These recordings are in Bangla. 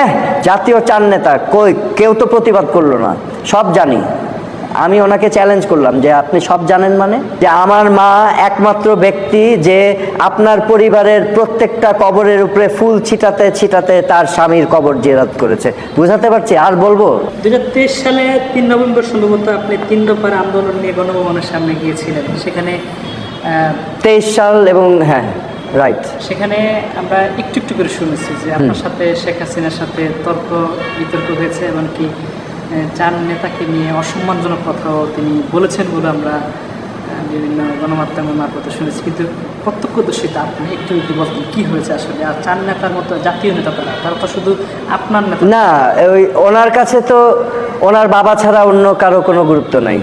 হ্যাঁ জাতীয় চার নেতা কই কেউ তো প্রতিবাদ করল না সব জানি। আমি ওনাকে চ্যালেঞ্জ করলাম যে আপনি সব জানেন মানে? যে আমার মা একমাত্র ব্যক্তি যে আপনার পরিবারের প্রত্যেকটা কবরের উপরে ফুল ছিটাতে ছিটাতে তার স্বামীর কবর জেরাত করেছে। বুঝাতে পারছি? আর বলব? দুই সালে তিন নভেম্বর সম্ভবত আপনি তিন দফার আন্দোলন নিয়ে গণভবনের সামনে গিয়েছিলেন। সেখানে তেইশ সাল এবং হ্যাঁ। রাইট সেখানে আমরা একটু একটু করে শুনেছি যে আপনার সাথে শেখ হাসিনার সাথে তর্ক বিতর্ক হয়েছে এমনকি চার নেতাকে নিয়ে অসম্মানজনক কথাও তিনি বলেছেন বলে আমরা বিভিন্ন গণমাধ্যমের মারফতে শুনেছি। কিন্তু প্রত্যক্ষদর্শীতা আপনি একটু একটু বলতেন কী হয়েছে আসলে? আর চার নেতার মতো জাতীয় নেতা তারা? তারা তো শুধু আপনার নেতা। না ওই ওনার কাছে তো ওনার বাবা ছাড়া অন্য কারও কোনো গুরুত্ব নাই।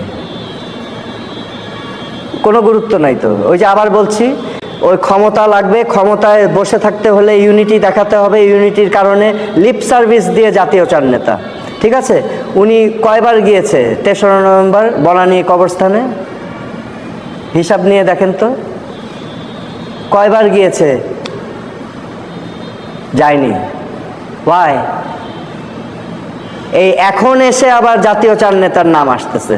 কোনো গুরুত্ব নাই তো। ওই যে আবার বলছি ওই ক্ষমতা লাগবে, ক্ষমতায় বসে থাকতে হলে ইউনিটি দেখাতে হবে ইউনিটির কারণে লিপ সার্ভিস দিয়ে জাতীয় চার নেতা। ঠিক আছে? উনি কয়বার গিয়েছে? তেসরা নভেম্বর, বনানী কবরস্থানে? হিসাব নিয়ে দেখেন তো। কয়বার গিয়েছে? যায়নি। ওয়াই এই এখন এসে আবার জাতীয় চার নেতার নাম আসতেছে।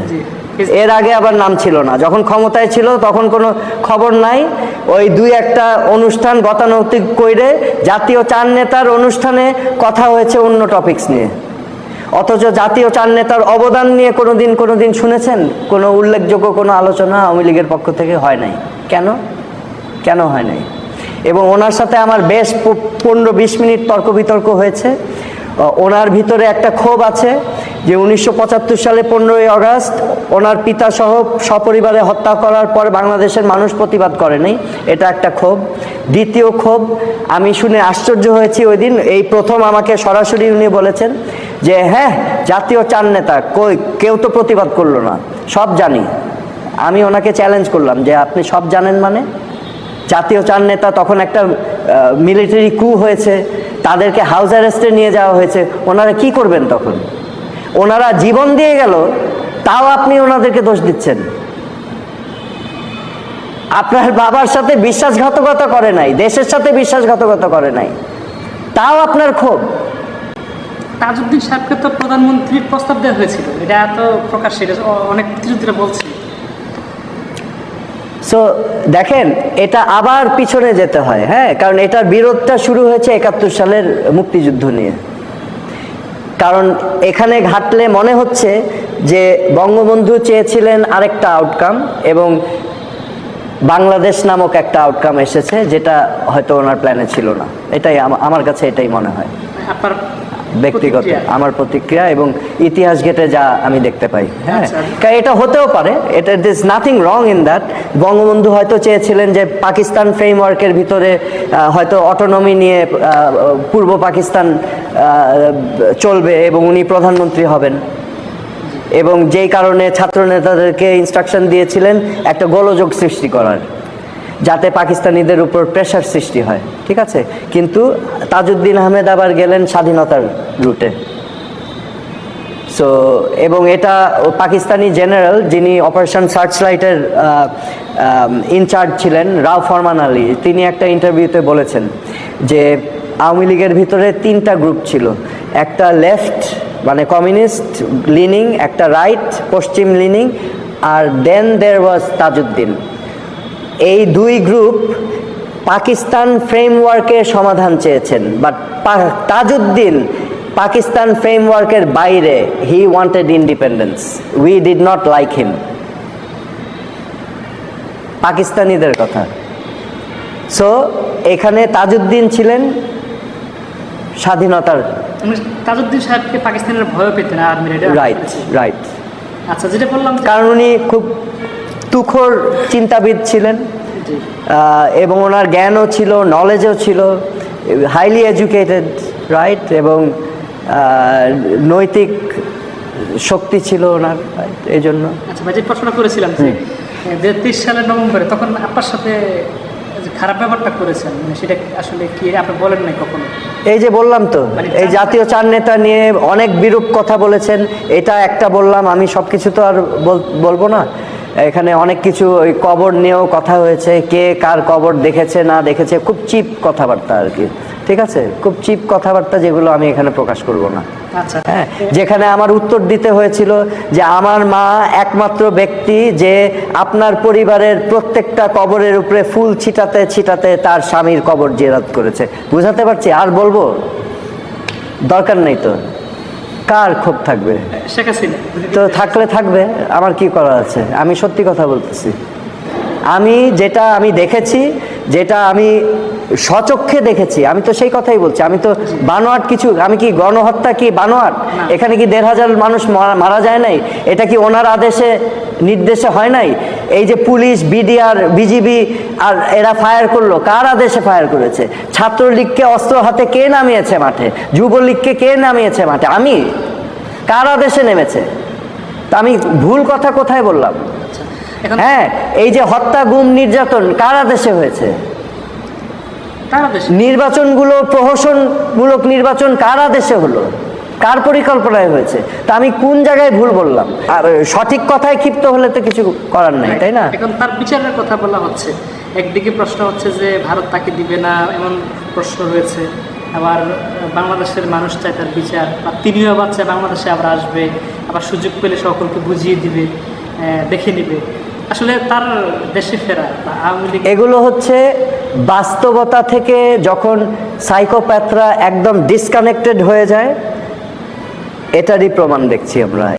এর আগে আবার নাম ছিল না। যখন ক্ষমতায় ছিল, তখন কোনো খবর নাই। ওই দুই একটা অনুষ্ঠান গতানৈতিক কইরে জাতীয় চার নেতার অনুষ্ঠানে কথা হয়েছে অন্য টপিকস নিয়ে। অথচ জাতীয় চার নেতার অবদান নিয়ে কোনো দিন কোনো দিন শুনেছেন? কোনো উল্লেখযোগ্য কোনো আলোচনা আওয়ামী লীগের পক্ষ থেকে হয় নাই। কেন? কেন হয় নাই? এবং ওনার সাথে আমার বেশ পনেরো বিশ মিনিট তর্ক বিতর্ক হয়েছে। ওনার ভিতরে একটা ক্ষোভ আছে যে উনিশশো পঁচাত্তর সালে পনেরোই আগস্ট ওনার পিতা সহ সপরিবারে হত্যা করার পর বাংলাদেশের মানুষ প্রতিবাদ করেনি। এটা একটা ক্ষোভ। দ্বিতীয় ক্ষোভ, আমি শুনে আশ্চর্য হয়েছি ওই দিন, এই প্রথম আমাকে সরাসরি উনি বলেছেন যে হ্যাঁ জাতীয় চার নেতা, কই, কেউ তো প্রতিবাদ করল না, সব জানি। আমি ওনাকে চ্যালেঞ্জ করলাম যে, আপনি সব জানেন মানে? জাতীয় চার নেতা তখন একটা মিলিটারি কু হয়েছে। তাদেরকে হাউস অ্যারেস্টে নিয়ে যাওয়া হয়েছে। ওনারা কি করবেন তখন? ওনারা জীবন দিয়ে গেল, তাও আপনি ওনাদেরকে দোষ দিচ্ছেন। আপনার বাবার সাথে বিশ্বাসঘাতকতা করে নাই, দেশের সাথে বিশ্বাসঘাতকতা করে নাই। তাও আপনার ক্ষোভ। তাজউদ্দিন সাহেবকে তো প্রধানমন্ত্রীর প্রস্তাব দেওয়া হয়েছিল। এটা তো প্রকাশ্যে অনেক মুক্তিযুদ্ধরা বলছে। সো দেখেন, এটা আবার পিছনে যেতে হয় হ্যাঁ? কারণ এটার বিরোধটা শুরু হয়েছে একাত্তর সালের মুক্তিযুদ্ধ নিয়ে। কারণ এখানে ঘাটলে মনে হচ্ছে যে বঙ্গবন্ধু চেয়েছিলেন আরেকটা আউটকাম এবং বাংলাদেশ নামক একটা আউটকাম এসেছে যেটা হয়তো ওনার প্ল্যানে ছিল না। এটাই আমার কাছে এটাই মনে হয়। আপনার ব্যক্তিগত আমার প্রতিক্রিয়া এবং ইতিহাস ঘেটে যা আমি দেখতে পাই। হ্যাঁ আচ্ছা। কারণ এটা হতেও পারে। এটা this nothing wrong in that Bangabandhu হয়তো চেয়েছিলেন যে পাকিস্তান ফ্রেমওয়ার্কের ভিতরে হয়তো অটোনমি নিয়ে পূর্ব পাকিস্তান চলবে এবং উনি প্রধানমন্ত্রী হবেন। এবং যেই কারণে ছাত্র নেতাদেরকে ইনস্ট্রাকশন দিয়েছিলেন একটা গোলযোগ সৃষ্টি করার। যাতে পাকিস্তানিদের উপর প্রেশার সৃষ্টি হয়, ঠিক আছে? কিন্তু তাজউদ্দিন আহমেদ আবার গেলেন স্বাধীনতার রুটে সো এবং এটা পাকিস্তানি জেনারেল যিনি অপারেশন সার্চ লাইটের ইনচার্জ ছিলেন, রাও ফরমান আলী, তিনি একটা ইন্টারভিউতে বলেছেন যে আওয়ামী লীগের ভিতরে তিনটা গ্রুপ ছিল। একটা লেফট মানে কমিউনিস্ট লিনিং একটা রাইট পশ্চিম লিনিং আর দেন দের ওয়াজ তাজউদ্দিন। এই দুই গ্রুপ পাকিস্তান ফ্রেমওয়ার্কের সমাধান চেয়েছেন। বাট তাজউদ্দিন পাকিস্তান ফ্রেমওয়ার্কের বাইরে he wanted independence we did not like him পাকিস্তানিদের কথা। সো এখানে তাজউদ্দিন ছিলেন স্বাধীনতার উনি তাজউদ্দিন সাহেবকে পাকিস্তানের ভয় পেতেন আর্মির রাইট রাইট আচ্ছা যেটা বললাম কারণ উনি খুব তুখোর চিন্তাবিদ ছিলেন এবং ওনার জ্ঞানও ছিল নলেজও ছিল হাইলি এডুকেটেড রাইট এবং নৈতিক শক্তি ছিল ওনার এই জন্য আচ্ছা ভাই যে প্রশ্নটা করেছিলাম যে তেইশ সালের নভেম্বরে তখন আপনার সাথে খারাপ ব্যাপারটা করেছেন মানে সেটা আসলে কি আপনি বলেন নাই কখনো? এই যে বললাম তো মানে এই জাতীয় চার নেতা নিয়ে অনেক বিরূপ কথা বলেছেন এটা একটা বললাম আমি সব কিছু তো আর বল- বলব না। এখানে অনেক কিছু ওই কবর নিয়েও কথা হয়েছে কে কার কবর দেখেছে না দেখেছে খুব চিপ কথাবার্তা আর কি। ঠিক আছে? খুব চিপ কথাবার্তা যেগুলো আমি এখানে প্রকাশ করব না। আচ্ছা। হ্যাঁ যেখানে আমার উত্তর দিতে হয়েছিল যে আমার মা একমাত্র ব্যক্তি যে আপনার পরিবারের প্রত্যেকটা কবরের উপরে ফুল ছিটাতে ছিটাতে তার স্বামীর কবর জেরাত করেছে। বুঝাতে পারছি? আর বলব? দরকার নেই তো। কার ক্ষোভ থাকবে? তো থাকলে থাকবে আমার কি করার আছে? আমি সত্যি কথা বলতেছি। আমি যেটা আমি দেখেছি যেটা আমি সচক্ষে দেখেছি আমি তো সেই কথাই বলছি আমি তো বানোয়াট কিছু আমি কি গণহত্যা কি বানোয়াট? এখানে কি দেড় হাজার মানুষ মারা- যায় নাই? এটা কি ওনার আদেশে নির্দেশে হয় নাই? এই যে পুলিশ বিডিআর বিজিবি আর এরা ফায়ার করল কার আদেশে ফায়ার করেছে? ছাত্রলীগকে অস্ত্র হাতে কে নামিয়েছে মাঠে? যুবলীগকে কে নামিয়েছে মাঠে? আমি? কার আদেশে নেমেছে? তা আমি ভুল কথা কোথায় বললাম? আচ্ছা। হ্যাঁ এই যে হত্যা গুম নির্যাতন কারা দেশে হয়েছে? নির্বাচনগুলো প্রহসনমূলক নির্বাচন কারা দেশে হলো? কার পরিকল্পনায় হয়েছে? তা আমি কোন জায়গায় ভুল বললাম? আর সঠিক কথায় ক্ষিপ্ত হলে তো কিছু করার নাই তাই না? এখন তার বিচারের কথা বলা হচ্ছে। একদিকে প্রশ্ন হচ্ছে যে ভারত তাকে দিবে না এমন প্রশ্ন রয়েছে। আবার বাংলাদেশের মানুষ চায় তার বিচার বা তিনিও আবার চায় বাংলাদেশে আবার আসবে আবার সুযোগ পেলে সকলকে বুঝিয়ে দিবে আহ, দেখে নিবে। আসলে তার দেশে ফেরা এগুলো হচ্ছে বাস্তবতা থেকে যখন সাইকোপ্যাথরা একদম ডিসকানেক্টেড হয়ে যায়, এটারই প্রমাণ দেখছি আমরা।